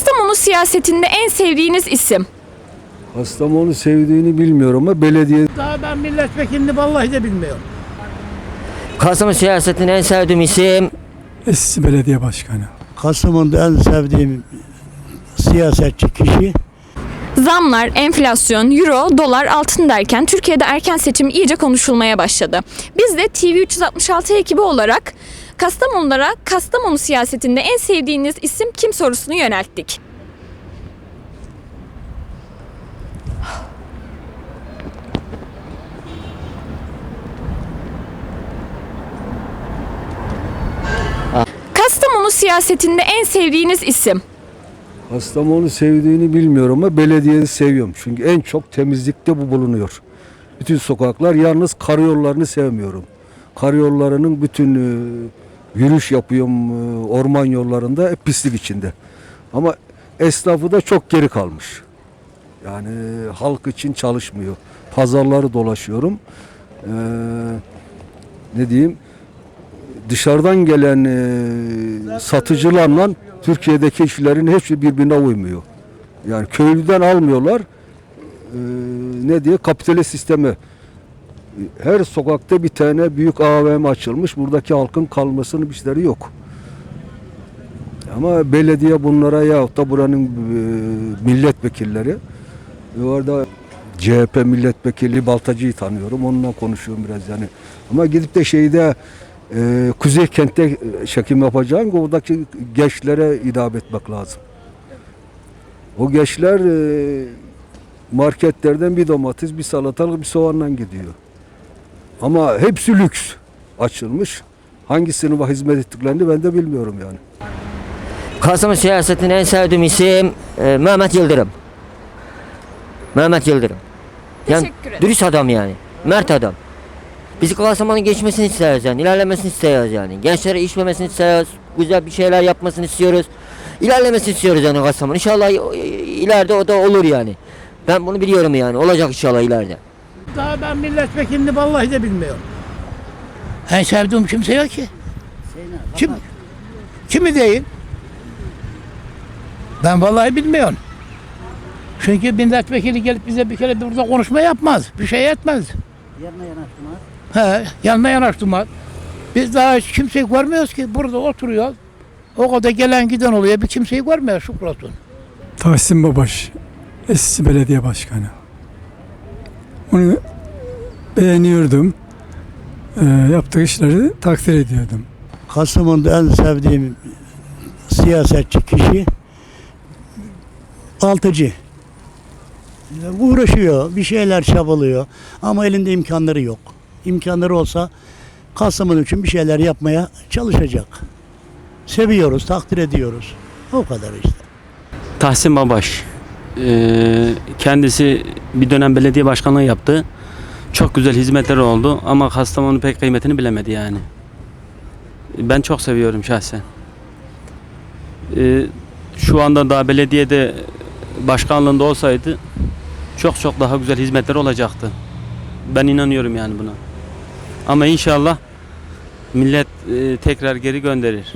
Kastamonu siyasetinde en sevdiğiniz isim? Kastamonu sevdiğini bilmiyorum ama belediye Daha ben milletvekilini vallahi de bilmiyorum. Kasım siyasetinin en sevdiğim isim Eski belediye başkanı. Kastamonu'da en sevdiğim siyasetçi kişi Zamlar, enflasyon, euro, dolar, altın derken Türkiye'de erken seçim iyice konuşulmaya başladı. Biz de TV 366 ekibi olarak Kastamonulara Kastamonu siyasetinde en sevdiğiniz isim kim sorusunu yönelttik. Kastamonu siyasetinde en sevdiğiniz isim? Kastamonu sevdiğini bilmiyorum ama belediyeyi seviyorum. Çünkü en çok temizlikte bu bulunuyor. Bütün sokaklar yalnız karayollarını sevmiyorum. Karayollarının bütün e, yürüyüş yapıyorum e, orman yollarında hep pislik içinde. Ama esnafı da çok geri kalmış. Yani halk için çalışmıyor. Pazarları dolaşıyorum. Ee, ne diyeyim? Dışarıdan gelen e, satıcılarla Türkiye'deki işlerin hepsi birbirine uymuyor. Yani köylüden almıyorlar. Ee, ne diye kapitalist sistemi. Her sokakta bir tane büyük AVM açılmış. Buradaki halkın kalmasının işleri yok. Ama belediye bunlara yahut da buranın e, milletvekilleri ve orada CHP milletvekili Baltacı'yı tanıyorum. Onunla konuşuyorum biraz yani. Ama gidip de şeyde e, Kuzey kentte e, çekim yapacağım. Oradaki gençlere hitap etmek lazım. O gençler e, marketlerden bir domates, bir salatalık, bir soğanla gidiyor. Ama hepsi lüks açılmış. Hangisinin hizmet ettiklerini ben de bilmiyorum yani. Kasım siyasetinin en sevdiğim isim e, Mehmet Yıldırım. Mehmet Yıldırım. Yani Teşekkür ederim. dürüst adam yani. Mert adam. Biz Kastamonu'nun geçmesini istiyoruz yani. ilerlemesini istiyoruz yani. Gençlere işlemesini istiyoruz. Güzel bir şeyler yapmasını istiyoruz. İlerlemesini istiyoruz yani Kastamonu. İnşallah i- ileride o da olur yani. Ben bunu biliyorum yani. Olacak inşallah ileride. Daha ben milletvekilini vallahi de bilmiyorum. En sevdiğim kimse yok ki. Kim? Kimi değil? Ben vallahi bilmiyorum. Çünkü milletvekili gelip bize bir kere burada konuşma yapmaz. Bir şey etmez. Yanına yanaştırmaz. He, yanına yanaştırmaz. Biz daha hiç kimseyi görmüyoruz ki. Burada oturuyor. O kadar gelen giden oluyor. Bir kimseyi görmüyor şükratın. Tahsin Babaş. Eski belediye başkanı. Onu beğeniyordum. Ee, yaptığı işleri takdir ediyordum. Kastamonu'da en sevdiğim siyasetçi kişi Baltacı. Uğraşıyor, bir şeyler çabalıyor ama elinde imkanları yok. İmkanları olsa Kastamonu için bir şeyler yapmaya çalışacak. Seviyoruz, takdir ediyoruz. O kadar işte. Tahsin Babaş. Ee, kendisi bir dönem belediye başkanlığı yaptı. Çok güzel hizmetleri oldu ama Kastamonu pek kıymetini bilemedi yani. Ben çok seviyorum şahsen. Ee, şu anda daha belediyede başkanlığında olsaydı çok çok daha güzel hizmetler olacaktı. Ben inanıyorum yani buna. Ama inşallah millet e, tekrar geri gönderir.